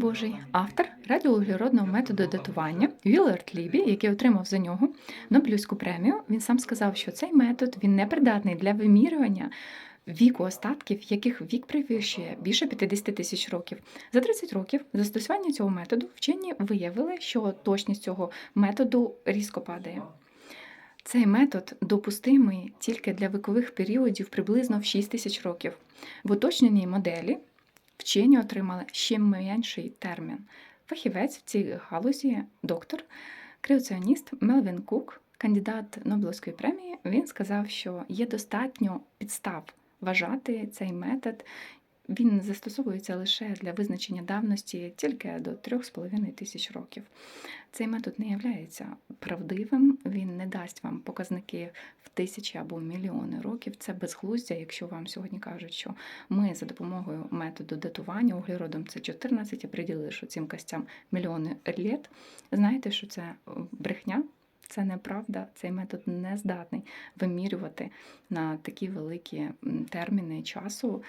Божий, автор радіоуглеродного методу датування Вілард Лібі, який отримав за нього Нобелівську премію, він сам сказав, що цей метод він не придатний для вимірювання віку остатків, яких вік перевищує більше 50 тисяч років. За 30 років застосування цього методу вчені виявили, що точність цього методу різко падає. Цей метод допустимий тільки для вікових періодів приблизно в 6 тисяч років. В уточненій моделі вчені отримали ще менший термін. Фахівець в цій галузі, доктор, креаціоніст Мелвін Кук, кандидат Нобелівської премії, він сказав, що є достатньо підстав вважати цей метод. Він застосовується лише для визначення давності тільки до 3,5 тисяч років. Цей метод не є правдивим, він не дасть вам показники в тисячі або мільйони років. Це безглуздя, якщо вам сьогодні кажуть, що ми за допомогою методу датування углеродом це 14 і приділили, що цим костям мільйони літ. Знаєте, що це е, брехня? Це неправда, цей метод не здатний вимірювати на такі великі терміни часу